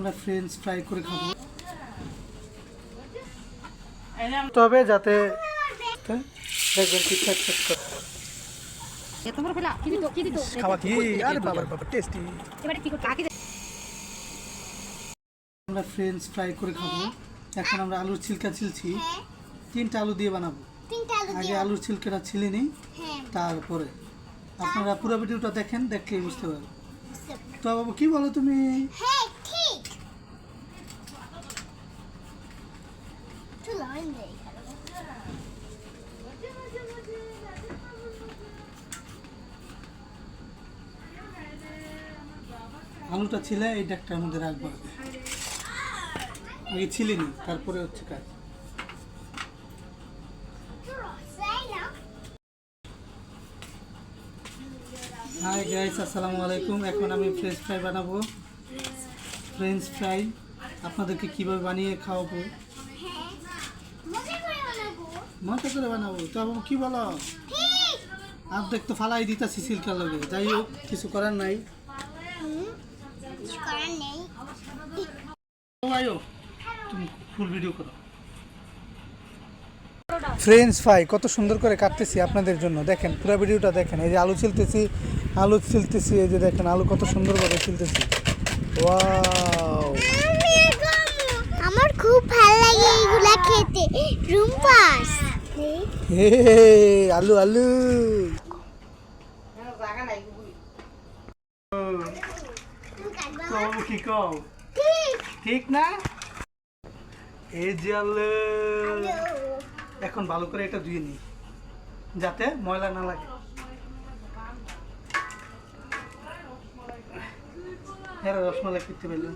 আমরা French fry করে খাব। তবে যাতে দেখবেন করে কি দিত কি দিত খাওয়া কি? আরে বাবা বাবা টেস্টি এবারে কি করতে কাকে আমরা ফ্রেঞ্চ ফ্রাই করে খাব। এখন আমরা আলুর ছিলকা ছিলছি। তিনটা আলু দিয়ে বানাবো। আগে আলুর ছিলকাটা ছিলে নিই হ্যাঁ। তারপরে। আপনারা পুরো ভিডিওটা দেখেন দেখলেই বুঝতে পারবেন। তো বাবু কি বলো তুমি হ্যাঁ ঠিক একটু লাইন দেই আলুটা ছিলে, এই ডাকটার মধ্যে রাখব। আগে। আগে তারপরে হচ্ছে কাজ। হাই গাইস আসসালামু আলাইকুম। এখন আমি ফ্রেঞ্চ ফ্রাই বানাবো। ফ্রেঞ্চ ফ্রাই আপনাদেরকে কীভাবে বানিয়ে খাওয়াবো? মজা করে বানাবো তো কি বলো? ঠিক অর্ধেক তো ফালাই দিতাছি সিল্কার লগে। যাই হোক কিছু করার নাই। হুম কিছু করার নেই ও আয়ো তুমি ফুল ভিডিও করো। ফ্রেঞ্চ ফ্রাই কত সুন্দর করে কাটতেছি আপনাদের জন্য। দেখেন পুরো ভিডিওটা দেখেন এই যে আলু ছিলতেছি আলু ছিলতেছি এই যে দেখেন আলু কত সুন্দরভাবে ছিলতেছি। ওয়াও আমার খুব ভালো লাগে এইগুলা খেতে। রুম রুম্পাস। হে আলু আলু কি কও ঠিক না? এই যে আলু। এখন ভালো করে এটা ধুয়ে নিই যাতে ময়লা না লাগে। হ্যাঁ রসমালাই করতে পারলাম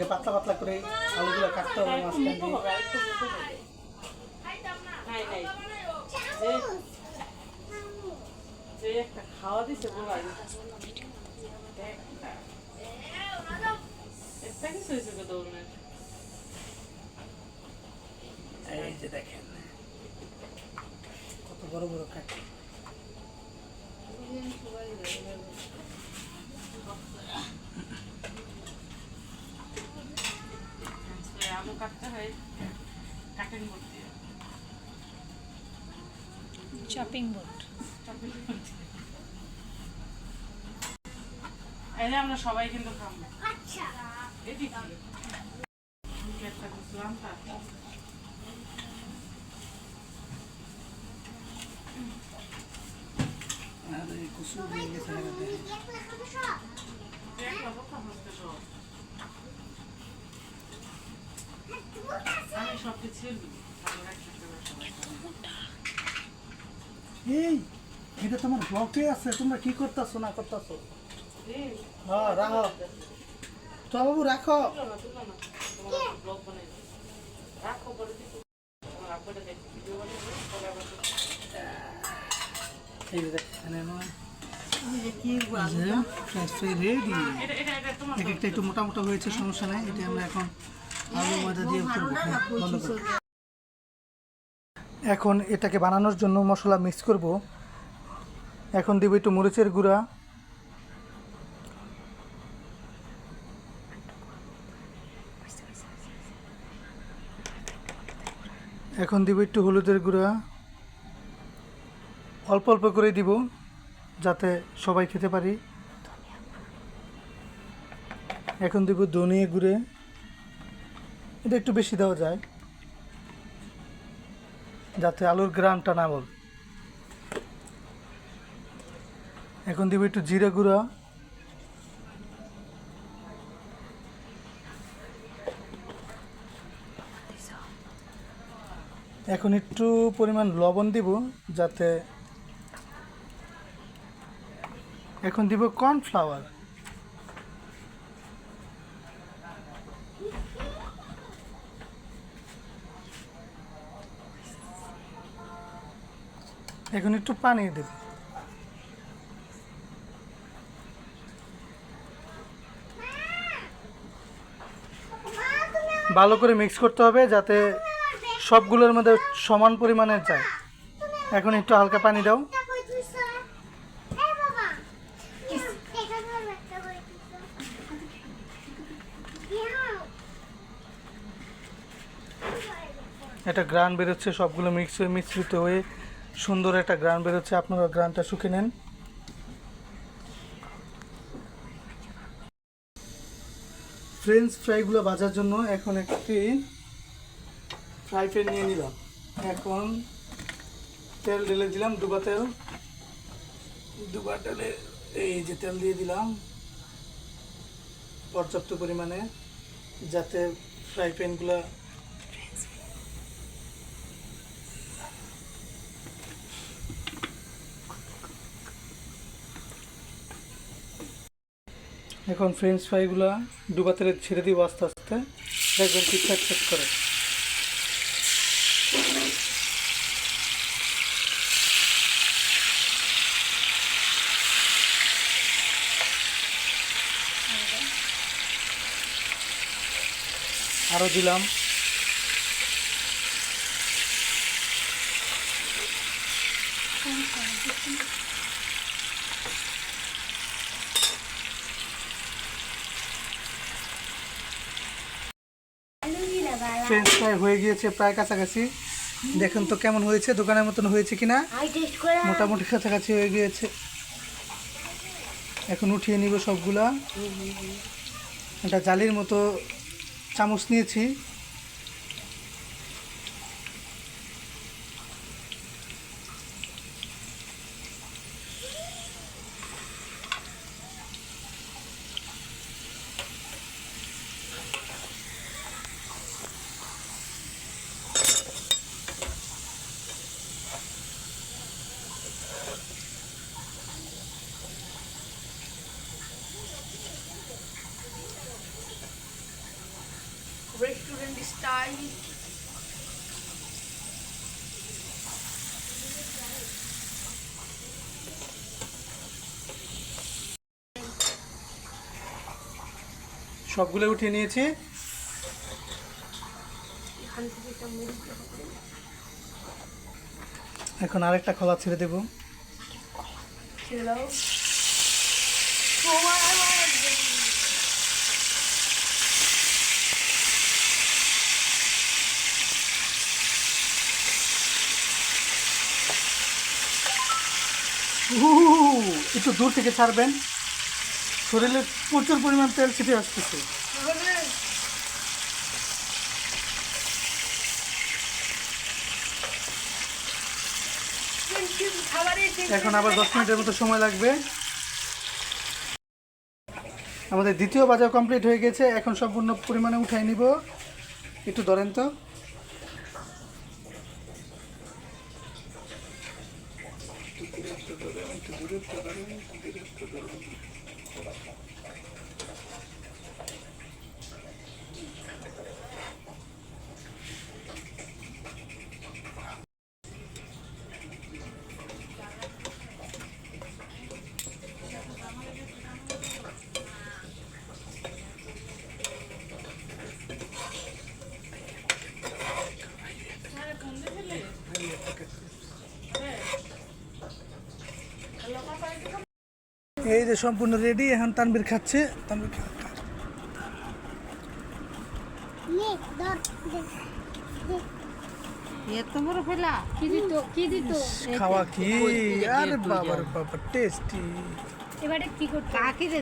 আগে পাতলা পাতলা করে আলুগুলো কাটতে হবে মাঝখান দিয়ে। খাওয়া দিছে ওনার এই যে দেখেন। কত বড় বড় কাটি আলু কাটতে হয় কাটিং করতে হয়। Chopping board. এই আমরা সবাই কিন্তু খাব। আচ্ছা। এটি একটা বুঝলাম তা আর এই কুসু দিয়ে গেছে দেখেন। দেখলে সব। দেখলাম কথা সব হ্যাঁ, আমি সব কিছু ভালো রাখতে সবাই এই এটা তোমার ব্লকে আছে তোমরা কি করতেছো না করতেছো? হ্যাঁ রাখো। তো বাবু রাখো। রেডি এটা- এটা- এটা তোমার এক একটা একটু মোটা মোটা হয়েছে সমস্যা নাই। এটা আমরা এখন হ্যাঁ। এখন এটাকে বানানোর জন্য মশলা মিক্স করব। এখন দিব একটু মরিচের গুঁড়া। এখন দিব একটু হলুদের গুঁড়া। অল্প অল্প করে দিব যাতে সবাই খেতে পারি। এখন দিব ধনিয়া গুঁড়ে। এটা একটু বেশি দেওয়া যায়। যাতে আলুর গ্রামটা না বল। এখন দিব একটু জিরে গুঁড়া। এখন একটু পরিমাণ লবণ দিব যাতে এখন দিব কর্নফ্লাওয়ার। এখন একটু পানি দেব। ভালো করে মিক্স করতে হবে যাতে সবগুলোর মধ্যে সমান পরিমাণে যায়। এখন একটু হালকা পানি দাও। এটা গ্রান বেরোচ্ছে, সবগুলো মিক্স হয়ে, মিশ্রিত হয়ে সুন্দর একটা গ্রান বেরোচ্ছে, আপনারা গ্রানটা শুকে নেন। ফ্রেঞ্চ ফ্রাইগুলো ভাজার জন্য এখন একটি ফ্রাই প্যান নিয়ে নিলাম। এখন তেল ঢেলে দিলাম ডুবা তেল। ডুবা তেলে এই যে তেল দিয়ে দিলাম পর্যাপ্ত পরিমাণে, যাতে ফ্রাই প্যানগুলো এখন ফ্রেঞ্চ ফ্রাইগুলো ডুবা তেলে ছেড়ে দিব আস্তে আস্তে। দেখবেন ঠিকঠাক চেক করে। আরও দিলাম। ফ্রেঞ্চ ফ্রাই হয়ে গিয়েছে প্রায় কাছাকাছি। দেখুন তো কেমন হয়েছে দোকানের মতন হয়েছে কিনা? মোটামুটি কাছাকাছি হয়ে গিয়েছে। এখন উঠিয়ে নিব সবগুলা। এটা জালির মতো চামচ নিয়েছি। রেস্টুরেন্ট স্টাইল সবগুলো উঠিয়ে নিয়েছি। এখন আরেকটা খোলা ছেড়ে দেবো। ছিল উহ, একটু দূর থেকে ছাড়বেন। শরীরে প্রচুর পরিমাণ তেল ছিটে আসতেছে। এখন আবার দশ মিনিটের মতো সময় লাগবে। আমাদের দ্বিতীয় বাজার কমপ্লিট হয়ে গেছে। এখন সম্পূর্ণ পরিমাণে উঠাই নিব। একটু ধরেন তো। 이렇게 가면 이렇게 가면 이렇게 가면 এই যে সম্পূর্ণ রেডি এখন তানবির খাচ্ছে। তানবীর খা- খা। নে ধর দে। এত বড় ফেলা। কি দিত কি দিত? খাওয়া কি? আরে বাবার বাবা টেস্টি এবারে কি করতে কাকে